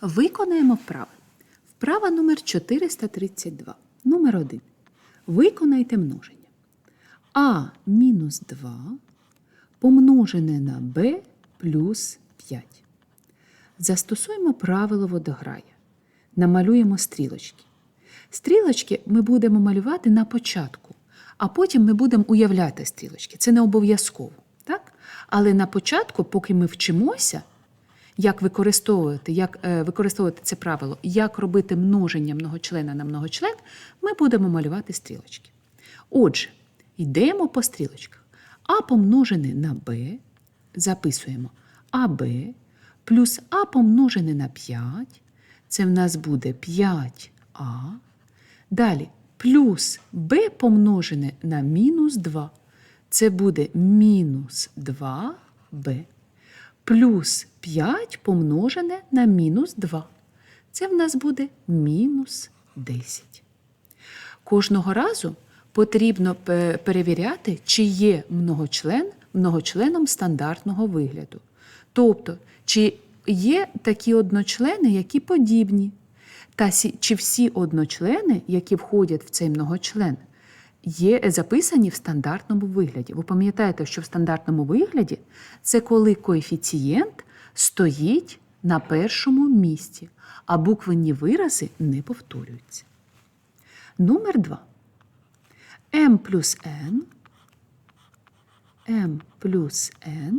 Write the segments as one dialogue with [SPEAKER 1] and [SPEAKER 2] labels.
[SPEAKER 1] Виконаємо вправи. Вправа номер 432. Номер 1. Виконайте множення. А мінус 2 помножене на Б плюс 5. Застосуємо правило водограя. Намалюємо стрілочки. Стрілочки ми будемо малювати на початку, а потім ми будемо уявляти стрілочки. Це не обов'язково. Так? Але на початку, поки ми вчимося, як використовувати, як е, використовувати це правило, як робити множення многочлена на многочлен, ми будемо малювати стрілочки. Отже, йдемо по стрілочках. А помножене на Б, записуємо АБ плюс А помножене на 5, це в нас буде 5А. Далі плюс Б помножене на мінус 2, це буде мінус 2Б плюс 5 помножене на мінус 2. Це в нас буде мінус 10. Кожного разу потрібно перевіряти, чи є многочлен многочленом стандартного вигляду. Тобто, чи є такі одночлени, які подібні, та чи всі одночлени, які входять в цей многочлен, є записані в стандартному вигляді. Ви пам'ятаєте, що в стандартному вигляді це коли коефіцієнт стоїть на першому місці, а буквенні вирази не повторюються. Номер 2. m плюс n, m плюс n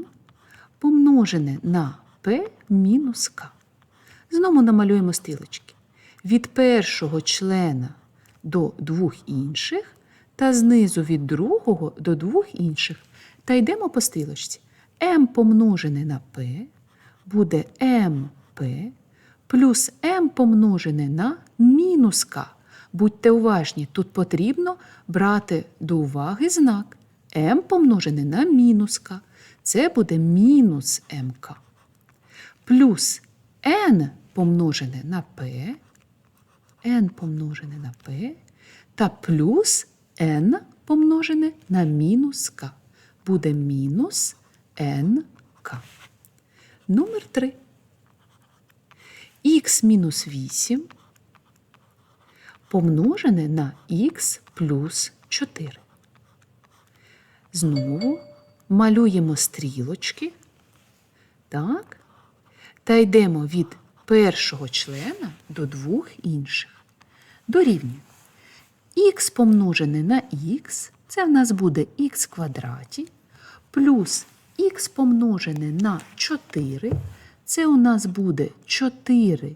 [SPEAKER 1] помножене на p мінус k. Знову намалюємо стрілочки. Від першого члена до двох інших та знизу від другого до двох інших. Та йдемо по стрілочці. m помножене на p буде mp плюс m помножене на мінус k. Будьте уважні, тут потрібно брати до уваги знак m помножене на мінус k. Це буде мінус mk. Плюс n помножене на p, n помножене на p та плюс n помножене на мінус k. Буде мінус nk. Номер 3. х мінус 8 помножене на х плюс 4. Знову малюємо стрілочки. Так. Та йдемо від першого члена до двох інших. Дорівнює. х помножене на х, це в нас буде х квадраті, плюс х помножене на 4, це у нас буде 4х,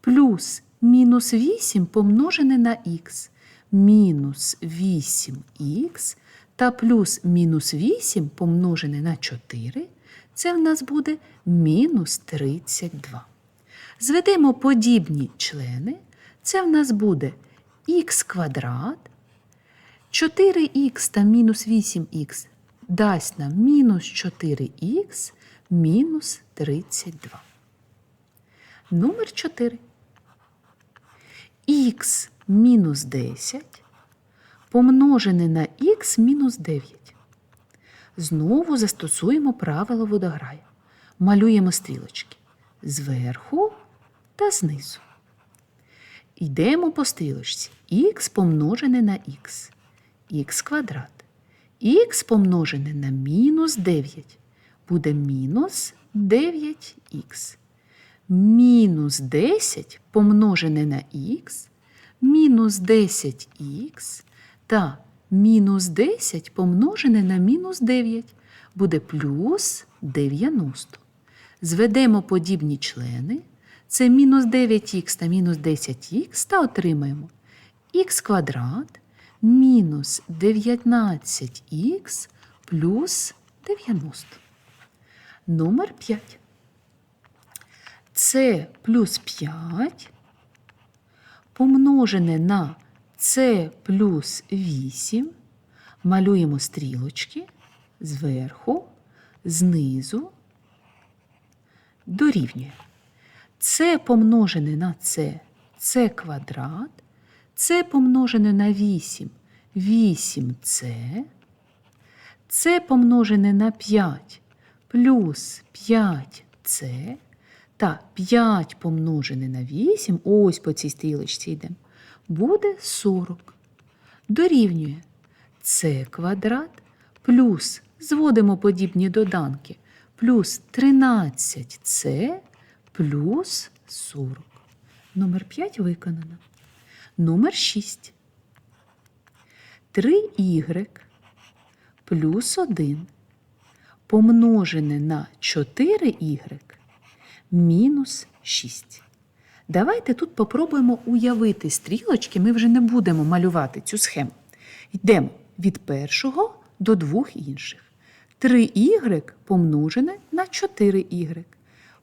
[SPEAKER 1] плюс мінус 8 помножене на х, мінус 8х та плюс мінус 8 помножене на 4, це в нас буде мінус 32. Зведемо подібні члени, це в нас буде х квадрат, 4х та мінус 8х дасть нам мінус 4х мінус 32. Номер 4. х мінус 10 помножене на х мінус 9. Знову застосуємо правило водограя. Малюємо стрілочки зверху та знизу. Йдемо по стрілочці х помножене на х, х квадрат. Х помножене на мінус 9 буде мінус 9х. Мінус 10 помножене на х, мінус 10х та мінус 10 помножене на мінус 9 буде плюс 90. Зведемо подібні члени. Це мінус 9х та мінус 10х та отримаємо х квадрат мінус 19х плюс 90. Номер 5. С плюс 5 помножене на С плюс 8. Малюємо стрілочки зверху, знизу, дорівнює. С помножене на С С квадрат, С помножене на 8 8С, С помножене на 5 плюс 5С та 5 помножене на 8, ось по цій стрілочці йдемо, буде 40. Дорівнює С квадрат плюс, зводимо подібні доданки, плюс 13С плюс 40. Номер 5 виконано. Номер 6. 3y плюс 1 помножене на 4y мінус 6. Давайте тут попробуємо уявити стрілочки, ми вже не будемо малювати цю схему. Йдемо від першого до двох інших. 3y помножене на 4y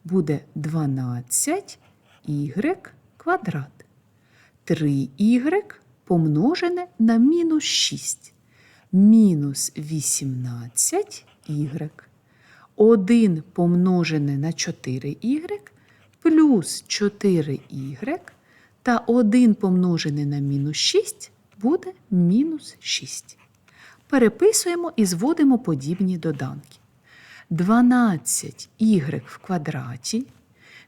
[SPEAKER 1] буде 12y квадрат. 3y помножене на мінус 6. Мінус 18y. 1 помножене на 4y плюс 4y та 1 помножене на мінус 6 буде мінус 6. Переписуємо і зводимо подібні доданки. 12y в квадраті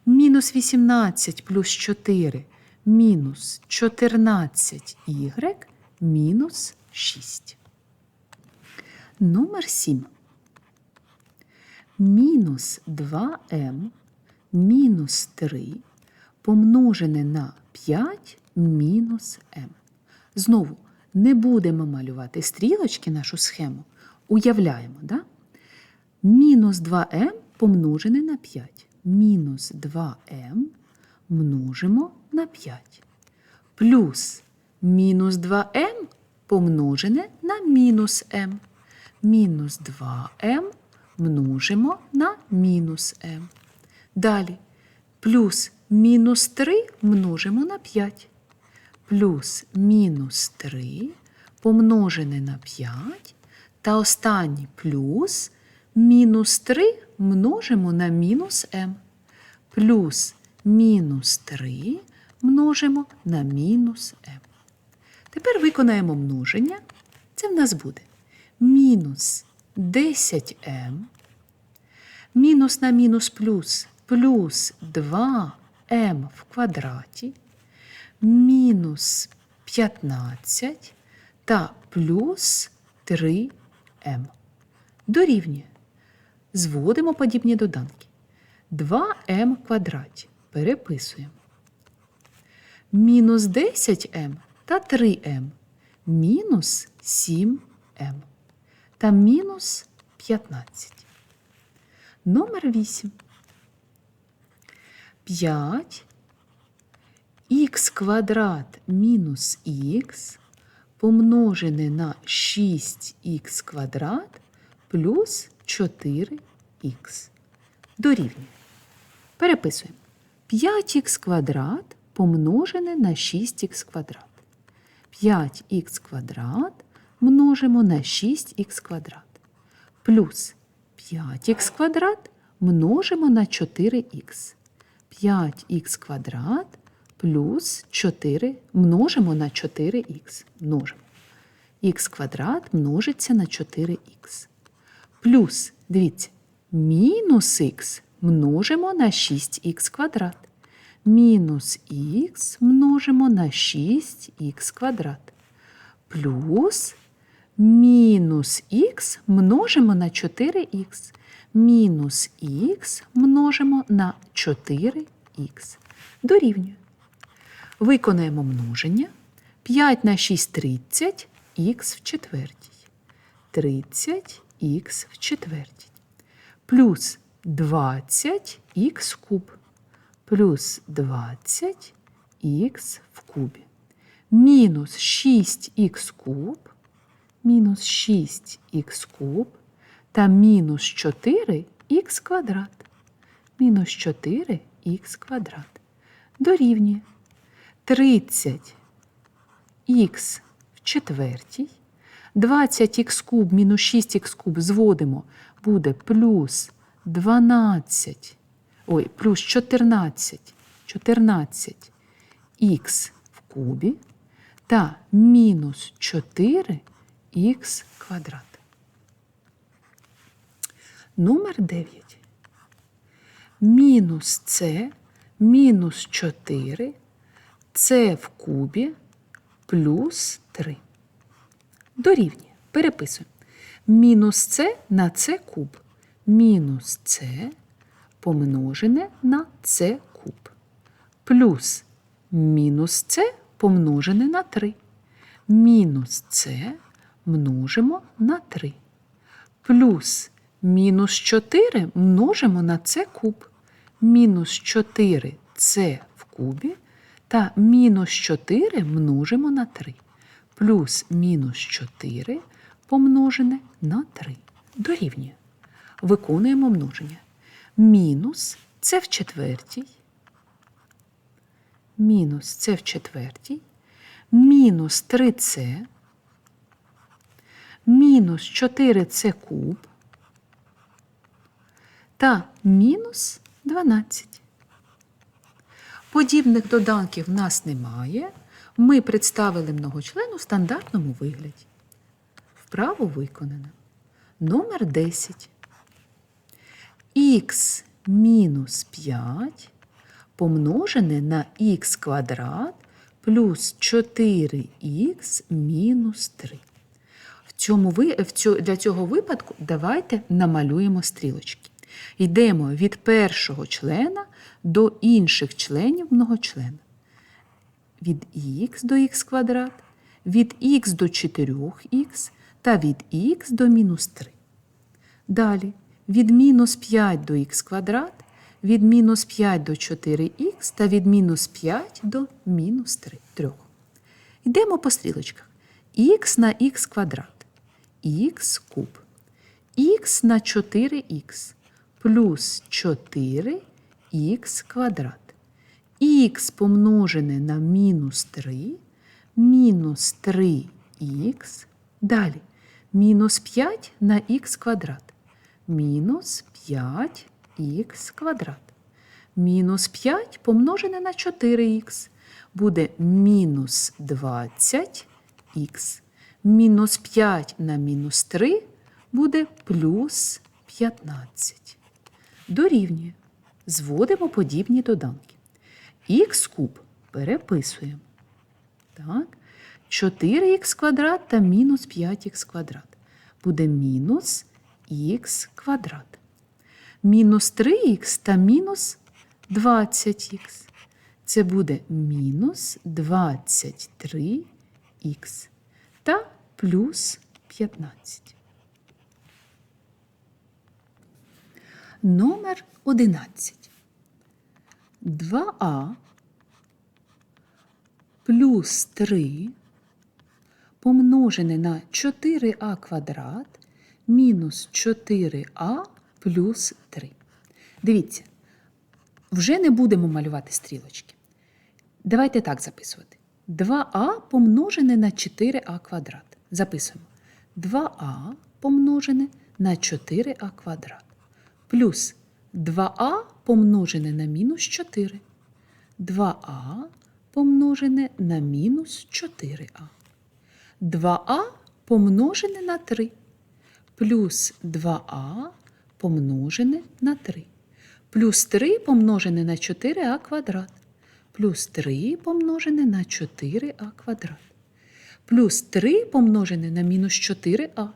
[SPEAKER 1] мінус 18 плюс 4 мінус 14y мінус 6. Номер 7. Мінус 2m мінус 3 помножене на 5 мінус m. Знову не будемо малювати стрілочки нашу схему. Уявляємо, да? Мінус 2m помножене на 5. Мінус 2m множимо на 5. Плюс мінус 2m помножене на мінус m. Мінус 2m множимо на мінус m. Далі плюс мінус 3 множимо на 5. Плюс мінус 3 помножене на 5. Та останній плюс мінус 3 множимо на мінус m. Плюс мінус 3 множимо на мінус m. Тепер виконаємо множення. Це в нас буде мінус 10m, мінус на мінус плюс плюс 2m в квадраті, мінус 15 та плюс 3m. Дорівнює. Зводимо подібні доданки. 2m в квадраті. Переписуємо. Мінус 10m та 3m. Мінус 7m. Та мінус 15. Номер 8. 5 х квадрат мінус х помножене на 6х квадрат плюс 4х. Дорівнює. Переписуємо. 5х квадрат помножене на 6х квадрат. 5х квадрат множимо на 6х квадрат. Плюс 5х квадрат множимо на 4х. 5х квадрат плюс 4 множимо на 4х. Множимо. х квадрат множиться на 4х. Плюс, дивіться, мінус х множимо на 6х квадрат. Мінус х множимо на 6х квадрат. Плюс мінус х множимо на 4х. Мінус х множимо на 4х. Дорівнює. Виконаємо множення. 5 на 6 30, х в четвертій. 30 х в четвертій. Плюс 20 х куб. Плюс 20 х в кубі. Мінус 6х куб. Мінус 6х куб та мінус 4х квадрат. Мінус 4х квадрат. Дорівнює 30х в четвертій. 20х куб мінус 6х куб зводимо, буде плюс 12, ой, плюс 14, 14х в кубі та мінус 4х квадрат. Номер 9. мінус С мінус 4 С в кубі плюс 3. Дорівнює. Переписуємо. Мінус С на С куб. Мінус С помножене на С куб. Плюс мінус С помножене на 3. Мінус С множимо на 3. Плюс мінус 4 множимо на С куб. Мінус 4 С в кубі та мінус 4 множимо на 3. Плюс мінус 4 помножене на 3. Дорівнює. Виконуємо множення. Мінус це в четвертій. Мінус це в четвертій. Мінус 3С. Мінус 4С куб. Та мінус 12. Подібних доданків в нас немає. Ми представили многочлен у стандартному вигляді. Вправо виконано. Номер 10. Х мінус 5 помножене на х квадрат плюс 4х мінус 3. В цьому, для цього випадку давайте намалюємо стрілочки. Йдемо від першого члена до інших членів многочлена. Від х до х квадрат, від х до 4х та від х до мінус 3. Далі від мінус 5 до х квадрат, від мінус 5 до 4х та від мінус 5 до мінус 3. 3. Йдемо по стрілочках. х на х квадрат, х куб, х на 4х плюс 4х квадрат. х помножене на мінус 3, мінус 3х. Далі мінус 5 на х квадрат. Мінус 5х квадрат. Мінус 5 помножене на 4х буде мінус 20х. Мінус 5 на мінус 3 буде плюс 15. Дорівнює. Зводимо подібні доданки. Х куб переписуємо. Так. 4х квадрат та мінус 5х квадрат. Буде мінус х квадрат. Мінус 3х та мінус 20х. Це буде мінус 23х та плюс 15. Номер 11. 2а плюс 3 помножене на 4а квадрат мінус 4а плюс 3. Дивіться, вже не будемо малювати стрілочки. Давайте так записувати. 2а помножене на 4а квадрат. Записуємо. 2а помножене на 4а квадрат. Плюс 2а помножене на мінус 4. 2а помножене на мінус 4а. 2а помножене на 3. Плюс 2а помножене на 3. Плюс 3 помножене на 4а квадрат. Плюс 3 помножене на 4а квадрат. Плюс 3 помножене на мінус 4а.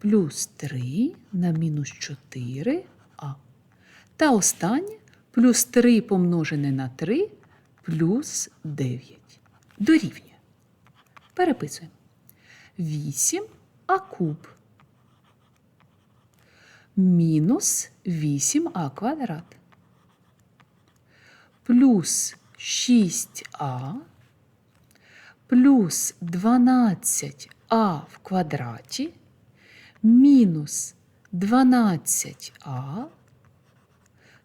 [SPEAKER 1] Плюс 3 на мінус 4а. Та останнє плюс 3 помножене на 3 плюс 9. Дорівнює. Переписуємо. 8 а куб. Мінус 8а квадрат. Плюс 6а плюс 12а в квадраті мінус 12а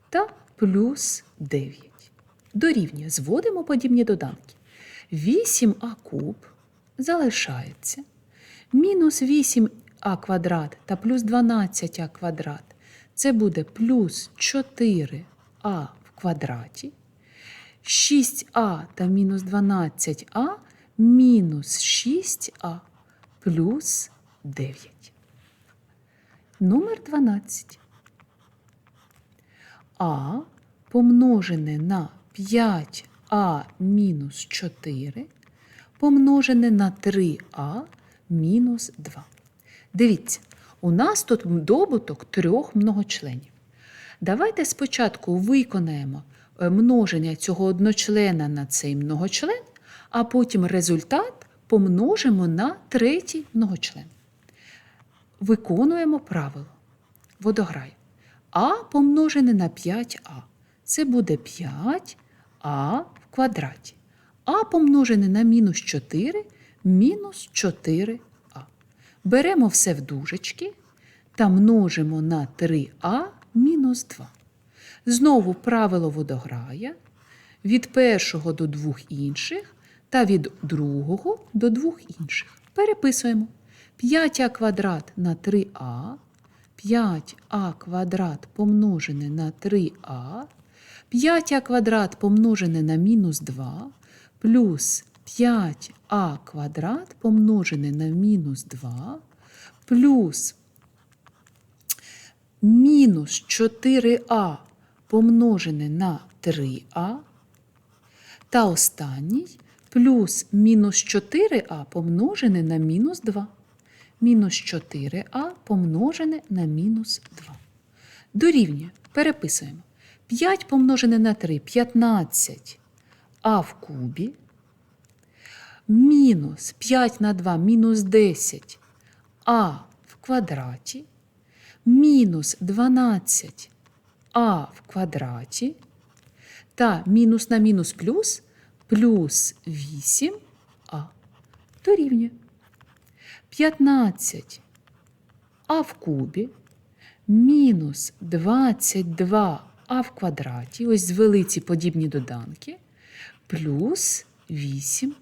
[SPEAKER 1] та плюс 9. Дорівнює. Зводимо подібні доданки. 8а куб залишається. Мінус 8а квадрат та плюс 12а квадрат. Це буде плюс 4а в квадраті. 6а та мінус 12а мінус 6а плюс 9. Номер 12. а помножене на 5а мінус 4 помножене на 3а мінус 2. Дивіться, у нас тут добуток трьох многочленів. Давайте спочатку виконаємо е, множення цього одночлена на цей многочлен, а потім результат помножимо на третій многочлен. Виконуємо правило. Водограй. А помножене на 5а. Це буде 5а в квадраті. А помножене на мінус 4 мінус 4а. Беремо все в дужечки та множимо на 3а мінус 2. Знову правило водограя від першого до двох інших та від другого до двох інших. Переписуємо 5а квадрат на 3а, 5а квадрат помножене на 3а, 5а квадрат помножене на мінус 2, плюс 5а квадрат помножене на мінус 2, плюс мінус 4а помножене на 3а, та останній плюс мінус 4а помножене на мінус 2. Мінус 4а помножене на мінус 2. Дорівнює. Переписуємо. 5 помножене на 3 15 а в кубі. Мінус 5 на 2 мінус 10 а в квадраті. Мінус 12 а в квадраті. Та мінус на мінус плюс плюс 8а дорівнює. 15 а в кубі мінус 22 а в квадраті, ось звели ці подібні доданки, плюс 8